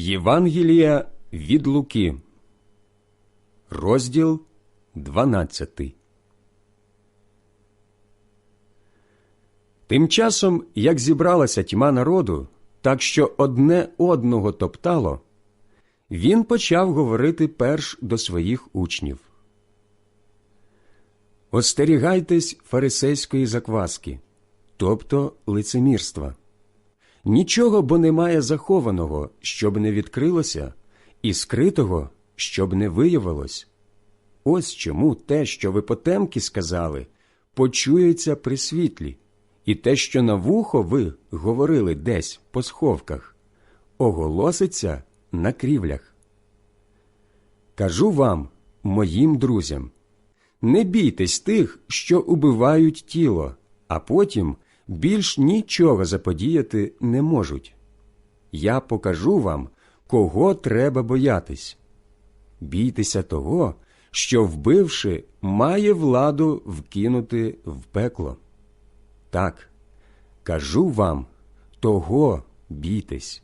Євангелія від Луки, розділ 12. Тим часом, як зібралася тьма народу, так що одне одного топтало, він почав говорити перш до своїх учнів. Остерігайтесь фарисейської закваски, тобто лицемірства. Нічого бо немає захованого, щоб не відкрилося, і скритого, щоб не виявилось. Ось чому те, що ви потемки сказали, почується при світлі, і те, що на вухо ви говорили десь по сховках, оголоситься на крівлях. Кажу вам, моїм друзям, не бійтесь тих, що убивають тіло, а потім більш нічого заподіяти не можуть. Я покажу вам, кого треба боятись. Бійтеся того, що, вбивши, має владу вкинути в пекло. Так, кажу вам, того бійтесь.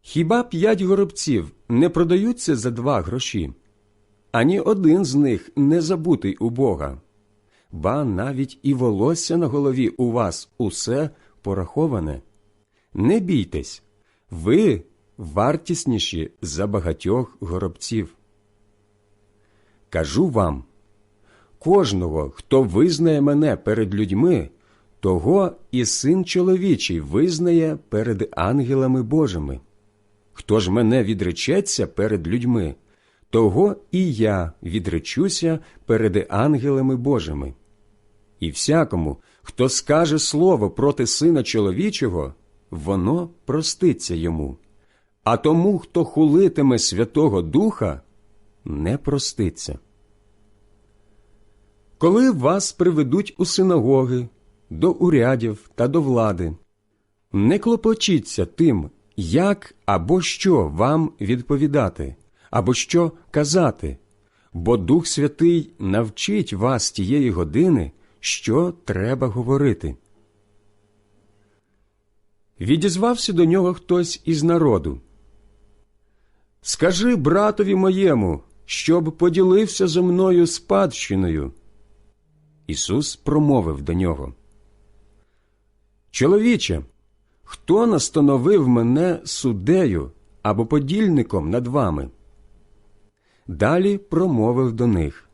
Хіба п'ять горобців не продаються за два гроші? Ані один з них не забутий у Бога ба навіть і волосся на голові у вас усе пораховане. Не бійтесь, ви вартісніші за багатьох горобців. Кажу вам кожного, хто визнає мене перед людьми, того і син чоловічий визнає перед ангелами Божими. Хто ж мене відречеться перед людьми, того і я відречуся перед ангелами Божими. І всякому, хто скаже слово проти сина чоловічого, воно проститься йому, а тому, хто хулитиме Святого Духа, не проститься. Коли вас приведуть у синагоги, до урядів та до влади, не клопочіться тим, як або що вам відповідати, або що казати, бо Дух Святий навчить вас тієї години, що треба говорити. Відізвався до нього хтось із народу. Скажи братові моєму, щоб поділився зо мною спадщиною. Ісус промовив до нього. Чоловіче, хто настановив мене суддею або подільником над вами? Далі промовив до них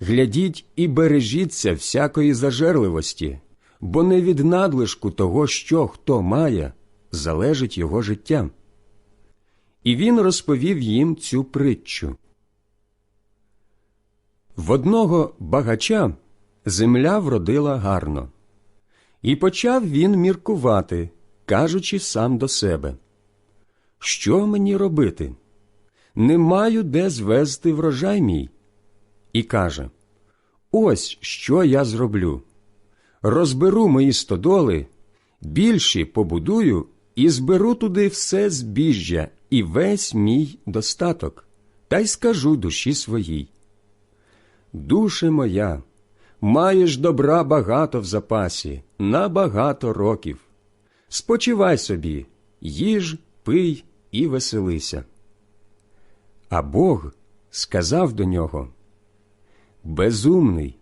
Глядіть і бережіться всякої зажерливості, бо не від надлишку того, що хто має, залежить його життя. І він розповів їм цю притчу. В одного багача земля вродила гарно, і почав він міркувати, кажучи сам до себе Що мені робити? Не маю де звезти врожай мій. І каже Ось що я зроблю. Розберу мої стодоли, більші побудую і зберу туди все збіжжя і весь мій достаток, та й скажу душі своїй. Душе моя, маєш добра багато в запасі, на багато років. Спочивай собі, їж, пий і веселися. А Бог сказав до нього Безумний,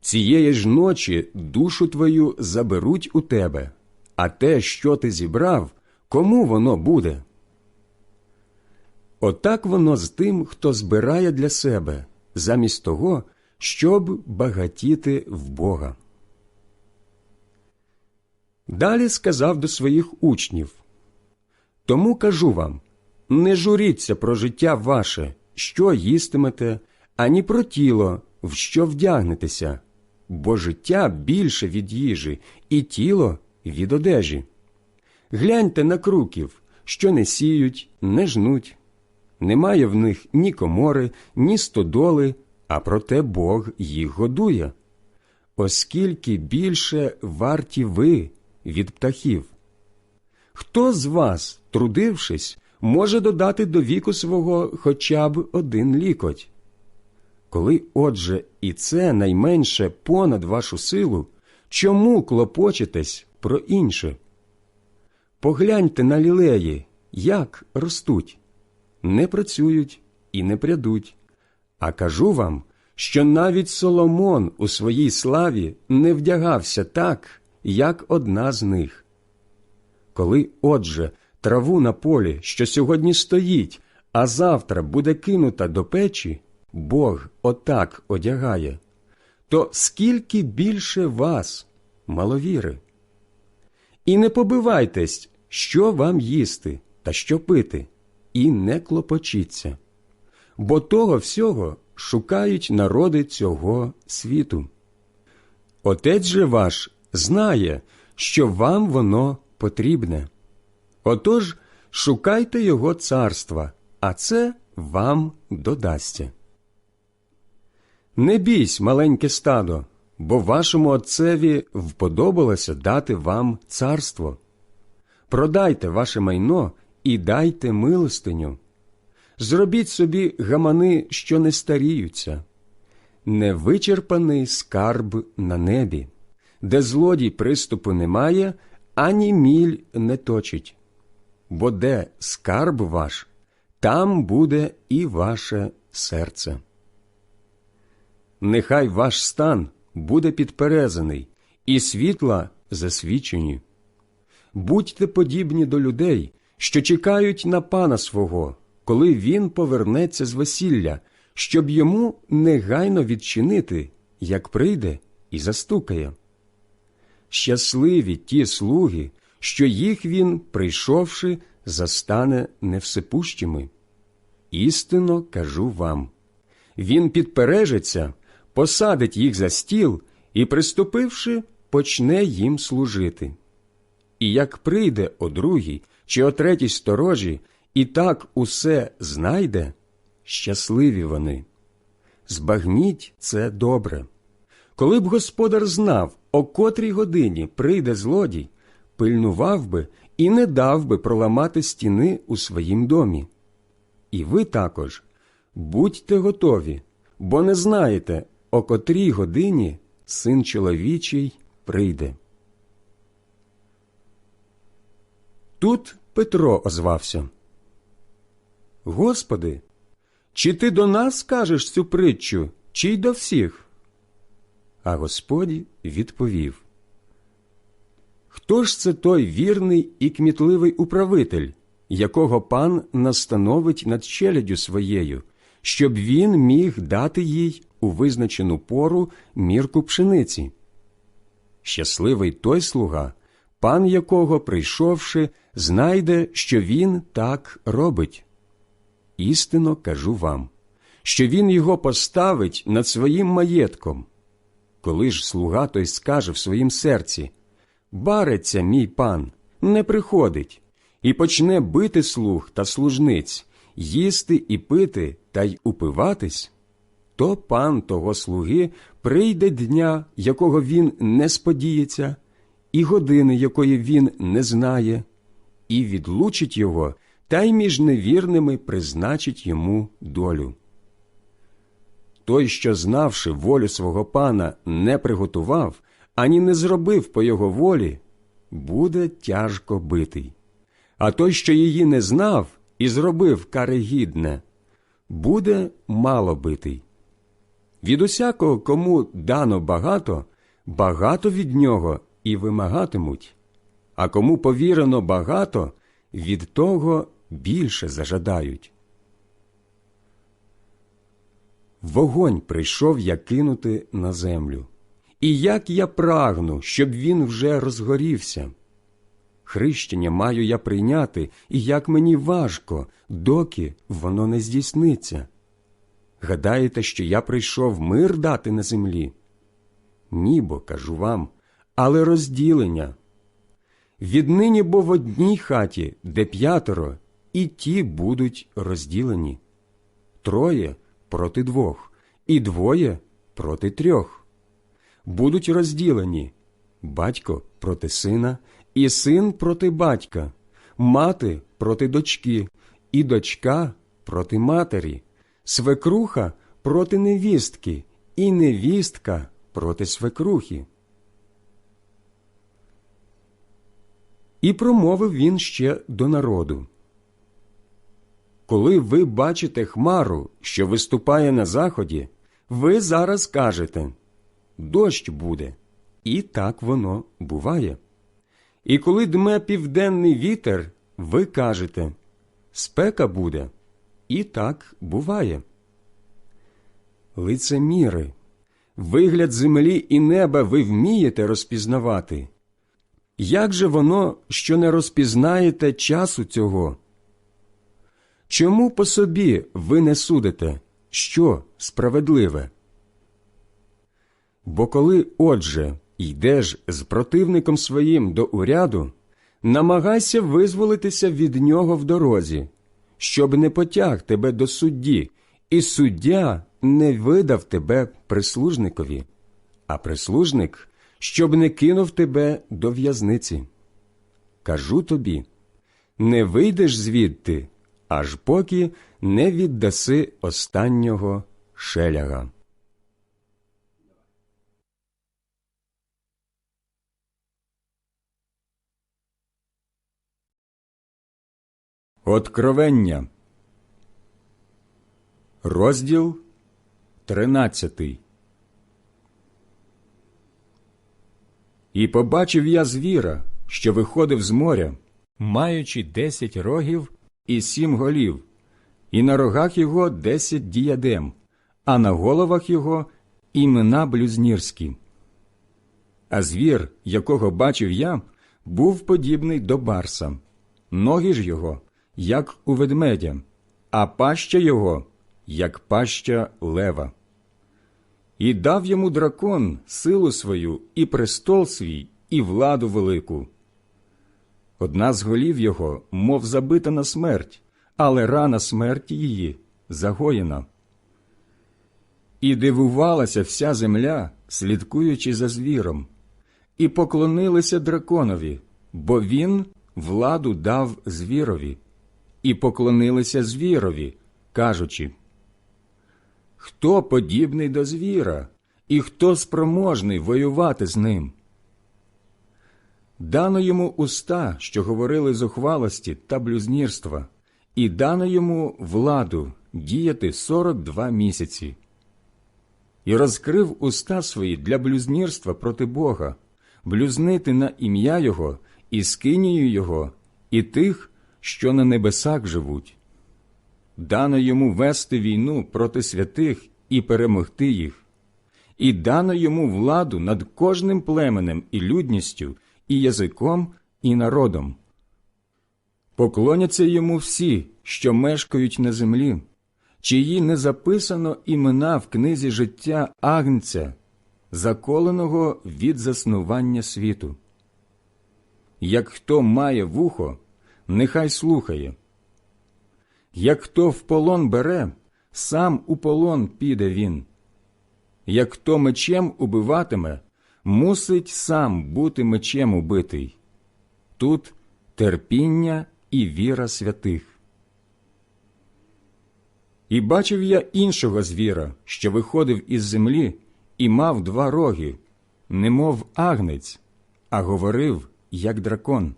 цієї ж ночі душу твою заберуть у тебе, а те, що ти зібрав, кому воно буде? Отак воно з тим, хто збирає для себе, замість того, щоб багатіти в Бога. Далі сказав до своїх учнів Тому кажу вам не журіться про життя ваше, що їстимете, ані про тіло, в що вдягнетеся, бо життя більше від їжі, і тіло від одежі. Гляньте на круків, що не сіють, не жнуть. Немає в них ні комори, ні стодоли, а проте Бог їх годує. Оскільки більше варті ви від птахів. Хто з вас, трудившись, може додати до віку свого хоча б один лікоть? Коли, отже, і це найменше понад вашу силу, чому клопочетесь про інше? Погляньте на лілеї, як ростуть, не працюють і не прядуть. А кажу вам, що навіть Соломон у своїй славі не вдягався так, як одна з них. Коли, отже, траву на полі, що сьогодні стоїть, а завтра буде кинута до печі, Бог отак одягає, то скільки більше вас, маловіри? І не побивайтесь, що вам їсти та що пити, і не клопочіться, бо того всього шукають народи цього світу. Отець же ваш знає, що вам воно потрібне. Отож шукайте його царства, а це вам додасться. Не бійсь, маленьке стадо, бо вашому отцеві вподобалося дати вам царство. Продайте ваше майно і дайте милостиню. Зробіть собі гамани, що не старіються, невичерпаний скарб на небі, де злодій приступу немає, ані міль не точить. Бо де скарб ваш, там буде і ваше серце. Нехай ваш стан буде підперезаний, і світла засвічені. Будьте подібні до людей, що чекають на пана свого, коли він повернеться з весілля, щоб йому негайно відчинити, як прийде і застукає. Щасливі ті слуги, що їх він, прийшовши, застане невсипущими. Істинно кажу вам він підпережеться, посадить їх за стіл і, приступивши, почне їм служити. І як прийде о другій чи о третій сторожі, і так усе знайде, щасливі вони. Збагніть це добре. Коли б господар знав, о котрій годині прийде злодій, пильнував би і не дав би проламати стіни у своїм домі. І ви також будьте готові, бо не знаєте, о котрій годині син чоловічий прийде. Тут Петро озвався. Господи, чи ти до нас кажеш цю притчу, чи й до всіх? А Господь відповів Хто ж це той вірний і кмітливий управитель, якого пан настановить над челядю своєю, щоб він міг дати їй у визначену пору мірку пшениці? Щасливий той слуга, пан якого, прийшовши, знайде, що він так робить. Істинно кажу вам, що він його поставить над своїм маєтком. Коли ж слуга той скаже в своїм серці Бариться мій пан, не приходить, і почне бити слуг та служниць, їсти і пити та й упиватись, то пан того слуги прийде дня, якого він не сподіється, і години, якої він не знає, і відлучить його, та й між невірними призначить йому долю. Той, що, знавши волю свого пана, не приготував, ані не зробив по його волі, буде тяжко битий. А той, що її не знав і зробив карегідне, буде мало битий. Від усякого, кому дано багато, багато від нього і вимагатимуть, а кому повірено багато, від того більше зажадають. Вогонь прийшов я кинути на землю. І як я прагну, щоб він вже розгорівся. Хрещення маю я прийняти, і як мені важко, доки воно не здійсниться. Гадаєте, що я прийшов мир дати на землі? Нібо, кажу вам, але розділення. Віднині бо в одній хаті, де п'ятеро, і ті будуть розділені троє проти двох, і двоє проти трьох. Будуть розділені батько проти сина, і син проти батька, мати проти дочки, і дочка проти матері, свекруха проти невістки, і невістка проти свекрухи. І промовив він ще до народу коли ви бачите хмару, що виступає на заході, ви зараз кажете дощ буде, і так воно буває. І коли дме південний вітер, ви кажете спека буде, і так буває. Лицеміри, вигляд землі і неба ви вмієте розпізнавати. Як же воно, що не розпізнаєте часу цього? Чому по собі ви не судите, що справедливе? Бо коли, отже, йдеш з противником своїм до уряду, намагайся визволитися від нього в дорозі, щоб не потяг тебе до судді, і суддя не видав тебе прислужникові, а прислужник, щоб не кинув тебе до в'язниці. Кажу тобі не вийдеш звідти, аж поки не віддаси останнього шеляга. Откровення. Розділ тринадцятий. І побачив я звіра, що виходив з моря, маючи десять рогів і сім голів, і на рогах його десять діядем, а на головах його імена блюзнірські. А звір, якого бачив я, був подібний до барса, ноги ж його, як у ведмедя, а паща його, як паща лева. І дав йому дракон силу свою, і престол свій, і владу велику. Одна з голів його, мов забита на смерть, але рана смерті її загоєна. І дивувалася вся земля, слідкуючи за звіром, і поклонилися драконові, бо він владу дав звірові, і поклонилися звірові, кажучи Хто подібний до звіра, і хто спроможний воювати з ним? Дано йому уста, що говорили зухвалості та блюзнірства, і дано йому владу діяти сорок два місяці. І розкрив уста свої для блюзнірства проти Бога, блюзнити на ім'я Його і скинію Його, і тих, що на небесах живуть. Дано йому вести війну проти святих і перемогти їх, і дано йому владу над кожним племенем і людністю, і язиком, і народом. Поклоняться йому всі, що мешкають на землі, чиї не записано імена в книзі життя Агнця, заколеного від заснування світу. Як хто має вухо, нехай слухає. Як хто в полон бере, сам у полон піде він. Як хто мечем убиватиме, мусить сам бути мечем убитий. Тут терпіння і віра святих. І бачив я іншого звіра, що виходив із землі, і мав два роги, немов агнець, а говорив, як дракон.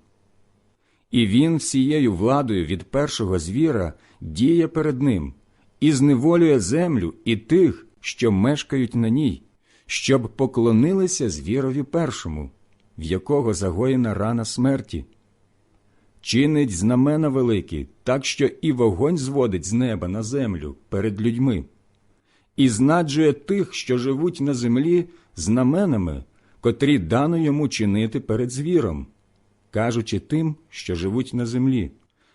І він всією владою від першого звіра діє перед ним і зневолює землю і тих, що мешкають на ній, щоб поклонилися звірові першому, в якого загоєна рана смерті. Чинить знамена великі, так що і вогонь зводить з неба на землю перед людьми, і знаджує тих, що живуть на землі, знаменами, котрі дано йому чинити перед звіром, кажучи тим, що живуть на землі,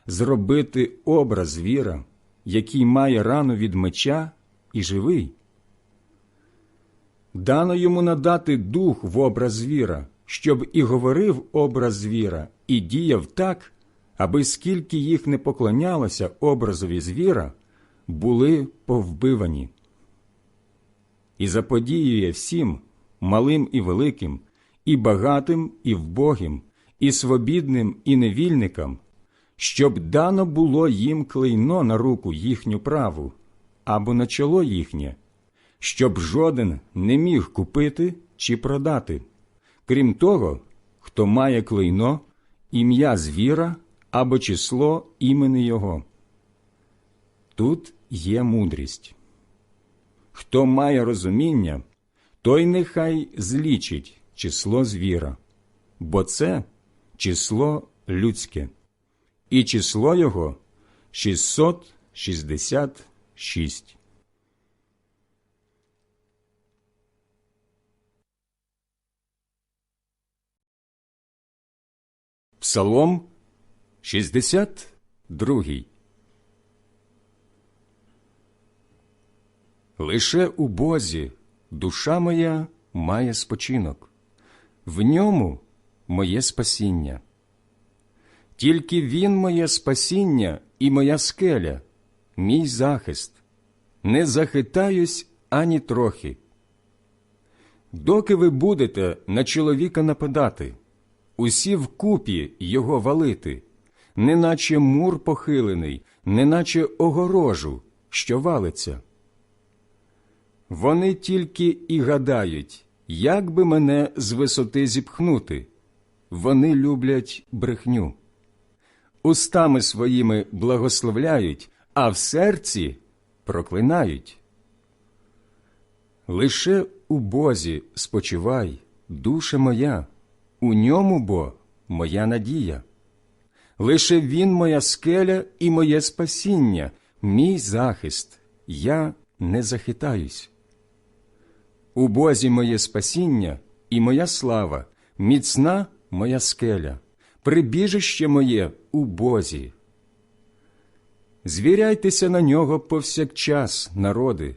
зробити образ звіра, який має рану від меча і живий. Дано йому надати дух в образ звіра, щоб і говорив образ звіра, і діяв так, аби скільки їх не поклонялося образові звіра, були повбивані. І заподіює всім, малим і великим, і багатим, і вбогим, і свобідним, і невільникам, щоб дано було їм клейно на руку їхню праву або на чоло їхнє, щоб жоден не міг купити чи продати, крім того, хто має клейно, ім'я звіра або число імени Його. тут є мудрість. Хто має розуміння, той нехай злічить число звіра, бо це число людське, і число його 666. Псалом 62 Лише у Бозі душа моя має спочинок, в ньому моє спасіння. Тільки Він моє спасіння і моя скеля, мій захист, не захитаюсь ані трохи. Доки ви будете на чоловіка нападати, усі вкупі його валити, неначе мур похилений, неначе огорожу, що валиться. Вони тільки і гадають, як би мене з висоти зіпхнути. Вони люблять брехню. Устами своїми благословляють, а в серці проклинають. Лише у Бозі спочивай, душе моя, у ньому бо моя надія. Лише Він моя скеля і моє спасіння, мій захист, я не захитаюсь. У Бозі моє спасіння і моя слава, міцна моя скеля, прибіжище моє у Бозі. Звіряйтеся на нього повсякчас, народи,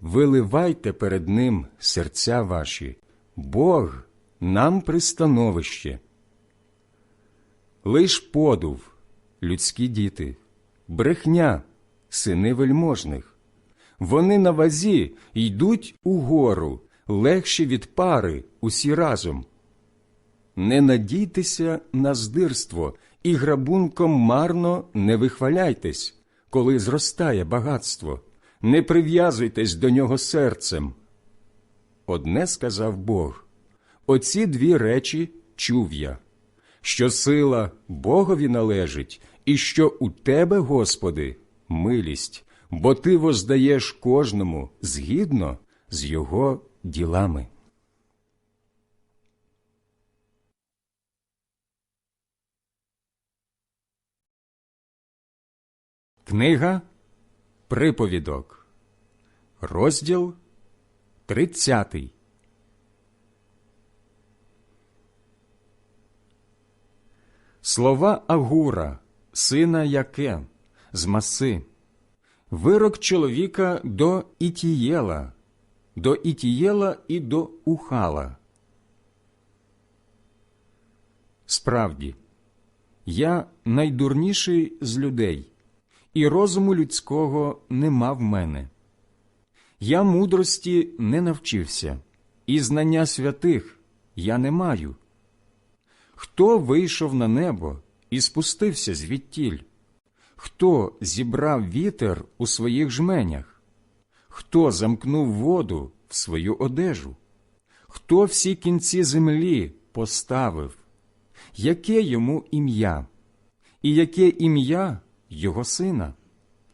виливайте перед Ним серця ваші, Бог нам пристановище. Лиш подув, людські діти, брехня, сини вельможних. Вони на вазі йдуть угору, легші від пари усі разом. Не надійтеся на здирство і грабунком марно не вихваляйтесь, коли зростає багатство, не прив'язуйтесь до нього серцем. Одне сказав Бог оці дві речі чув я, що сила Богові належить, і що у тебе, Господи, милість, бо ти воздаєш кожному згідно з його ділами. Книга Приповідок, розділ тридцятий. Слова Агура, сина Яке, з маси, вирок чоловіка до Ітієла, до Ітієла і до Ухала. Справді, я найдурніший з людей, і розуму людського нема в мене. Я мудрості не навчився, і знання святих я не маю. Хто вийшов на небо і спустився звідтіль? Хто зібрав вітер у своїх жменях? Хто замкнув воду в свою одежу? Хто всі кінці землі поставив? Яке йому ім'я? І яке ім'я його сина,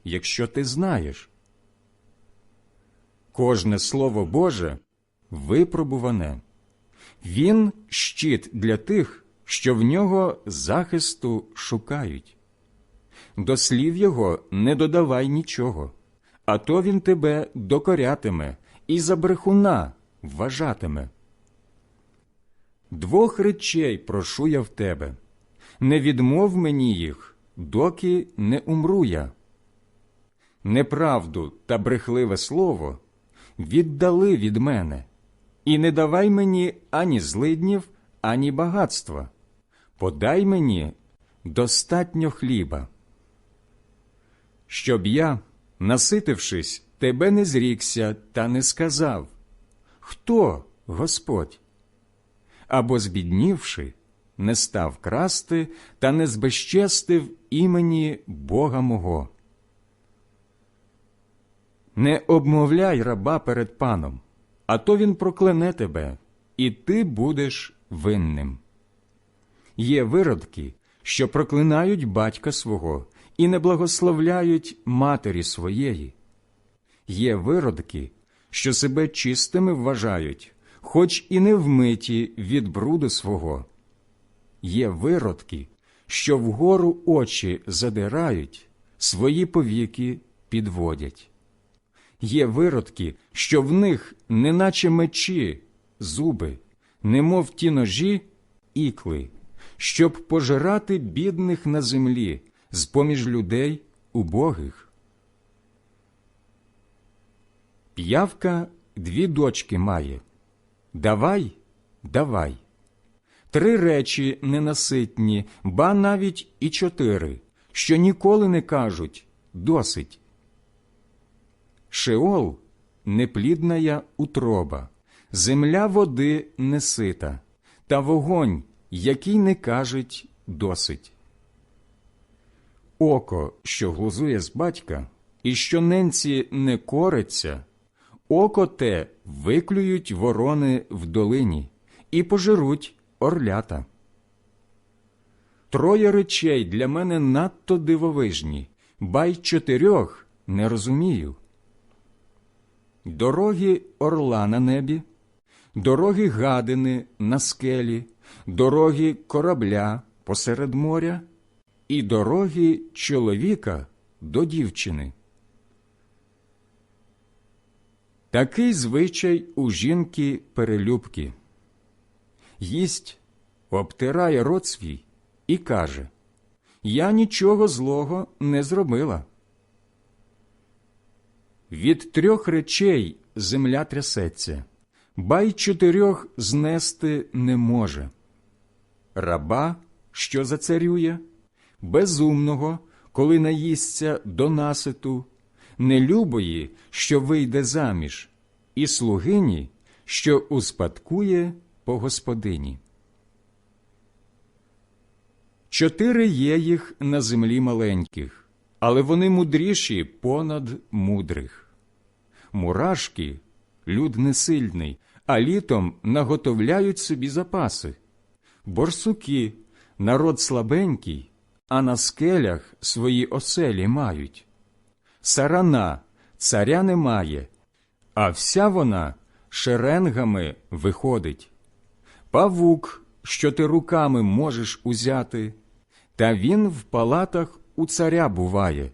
якщо ти знаєш? Кожне слово Боже випробуване. Він щит для тих, що в нього захисту шукають. До слів його не додавай нічого, а то він тебе докорятиме і за брехуна вважатиме. Двох речей прошу я в тебе не відмов мені їх, доки не умру я. Неправду та брехливе слово віддали від мене, і не давай мені ані злиднів, ані багатства подай мені достатньо хліба, щоб я, наситившись, тебе не зрікся та не сказав Хто Господь? Або, збіднівши, не став красти та не збезчестив імені Бога мого. Не обмовляй раба перед паном, а то він проклене тебе, і ти будеш винним. Є виродки, що проклинають батька свого і не благословляють матері своєї. Є виродки, що себе чистими вважають, хоч і не вмиті від бруду свого. Є виродки, що вгору очі задирають, свої повіки підводять. Є виродки, що в них, неначе мечі, зуби, немов ті ножі, ікли, щоб пожирати бідних на землі, з поміж людей убогих. П'явка дві дочки має. Давай, давай. Три речі ненаситні, ба навіть і чотири, що ніколи не кажуть досить. Шеол неплідная утроба, земля води несита, та вогонь, який не кажуть досить. Око, що глузує з батька, і що ненці не кориться, око те виклюють ворони в долині і пожируть орлята. Троє речей для мене надто дивовижні, ба й чотирьох не розумію. Дороги орла на небі, дороги гадини на скелі, дороги корабля посеред моря і дороги чоловіка до дівчини. Такий звичай у жінки перелюбки. Їсть, обтирає рот свій і каже Я нічого злого не зробила. Від трьох речей земля трясеться, ба й чотирьох знести не може. Раба, що зацарює, безумного, коли наїсться до наситу, нелюбої, що вийде заміж, і слугині, що успадкує по господині. Чотири є їх на землі маленьких, але вони мудріші понад мудрих. Мурашки люд несильний, а літом наготовляють собі запаси. Борсуки народ слабенький, а на скелях свої оселі мають. Сарана царя немає, а вся вона шеренгами виходить. Павук, що ти руками можеш узяти, та він в палатах у царя буває.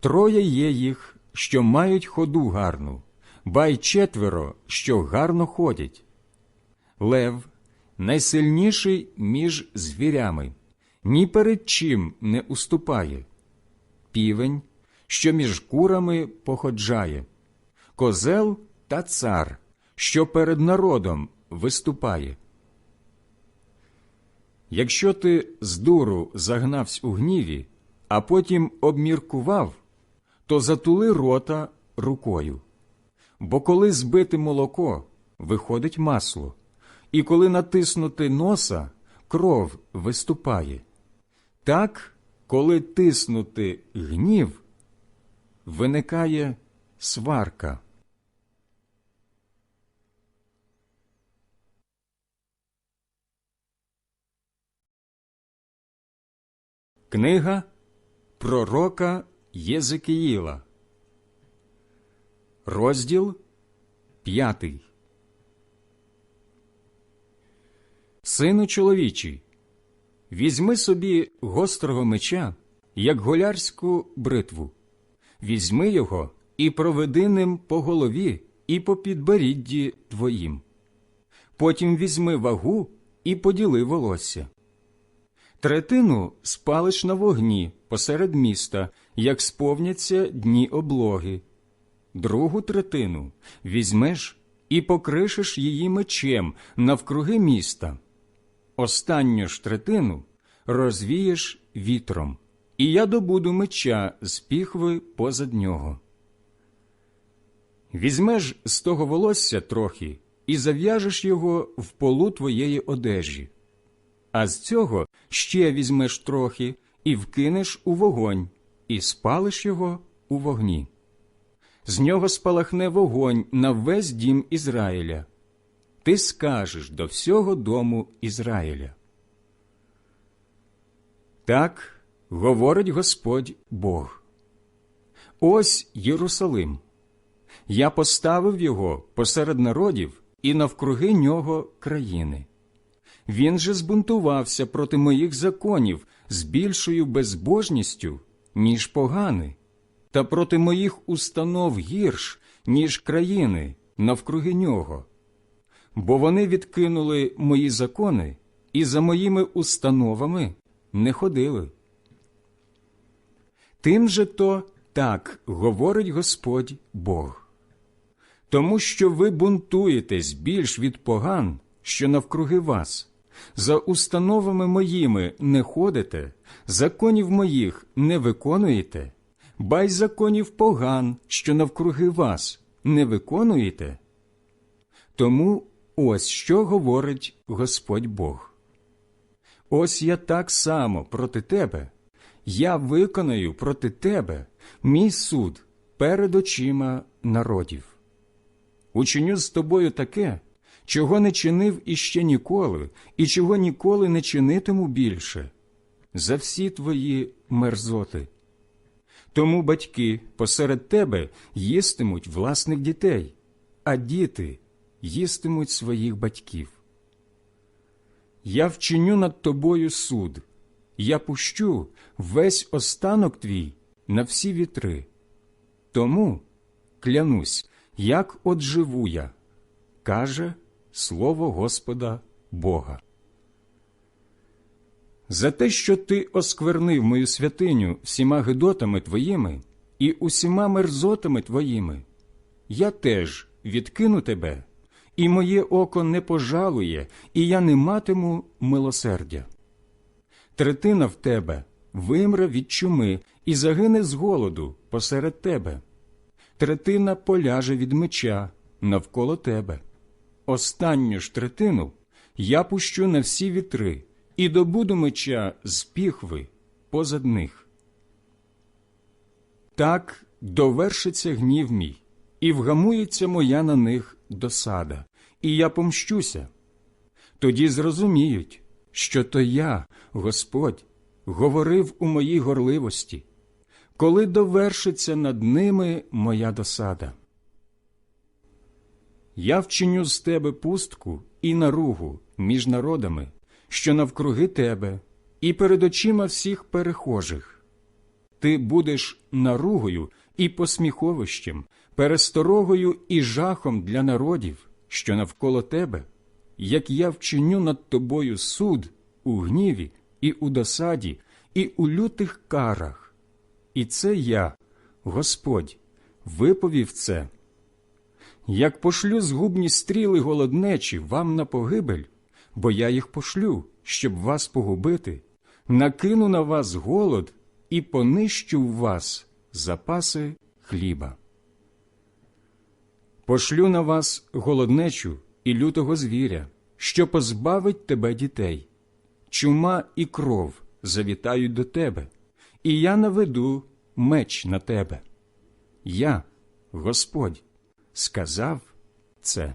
Троє є їх, що мають ходу гарну, ба й четверо, що гарно ходять. Лев найсильніший між звірями, ні перед чим не уступає. Півень, що між курами походжає, козел та цар, що перед народом виступає. Якщо ти з дуру загнавсь у гніві, а потім обміркував, то затули рота рукою. Бо коли збити молоко, виходить масло, і коли натиснути носа, кров виступає. Так, коли тиснути гнів, виникає сварка. Книга Пророка Єзекиїла, розділ п'ятий. Сину чоловічий, візьми собі гострого меча, як голярську бритву, візьми його і проведи ним по голові і по підборідді твоїм. Потім візьми вагу і поділи волосся. Третину спалиш на вогні посеред міста, як сповняться дні облоги. Другу третину візьмеш і покришеш її мечем навкруги міста. Останню ж третину розвієш вітром, і я добуду меча з піхви позад нього. Візьмеш з того волосся трохи і зав'яжеш його в полу твоєї одежі а з цього ще візьмеш трохи і вкинеш у вогонь, і спалиш його у вогні. З нього спалахне вогонь на весь дім Ізраїля. Ти скажеш до всього дому Ізраїля. Так говорить Господь Бог. Ось Єрусалим. Я поставив його посеред народів і навкруги нього країни. Він же збунтувався проти моїх законів з більшою безбожністю, ніж погани, та проти моїх установ гірш, ніж країни навкруги нього. Бо вони відкинули мої закони і за моїми установами не ходили. Тим же то так говорить Господь Бог. Тому що ви бунтуєтесь більш від поган, що навкруги вас, за установами моїми не ходите, законів моїх не виконуєте, бай законів поган, що навкруги вас, не виконуєте. Тому ось що говорить Господь Бог. Ось я так само проти тебе, я виконаю проти тебе мій суд перед очима народів. Учиню з тобою таке, чого не чинив іще ніколи, і чого ніколи не чинитиму більше, за всі твої мерзоти. Тому батьки посеред тебе їстимуть власних дітей, а діти їстимуть своїх батьків. Я вчиню над тобою суд, я пущу весь останок твій на всі вітри. Тому клянусь, як от живу я, каже слово Господа Бога. За те, що ти осквернив мою святиню всіма гидотами твоїми і усіма мерзотами твоїми, я теж відкину тебе, і моє око не пожалує, і я не матиму милосердя. Третина в тебе вимре від чуми і загине з голоду посеред тебе. Третина поляже від меча навколо тебе. Останню ж третину я пущу на всі вітри і добуду меча з піхви позад них. Так довершиться гнів мій, і вгамується моя на них досада, і я помщуся. Тоді зрозуміють, що то я, Господь, говорив у моїй горливості, коли довершиться над ними моя досада. Я вчиню з тебе пустку і наругу між народами, що навкруги тебе, і перед очима всіх перехожих. Ти будеш наругою і посміховищем, пересторогою і жахом для народів, що навколо тебе, як я вчиню над тобою суд у гніві і у досаді, і у лютих карах. І це я, Господь, виповів це. Як пошлю згубні стріли голоднечі вам на погибель, бо я їх пошлю, щоб вас погубити, накину на вас голод і понищу в вас запаси хліба. Пошлю на вас голоднечу і лютого звіря, що позбавить тебе дітей. Чума і кров завітають до тебе, і я наведу меч на тебе. Я, Господь, сказав це.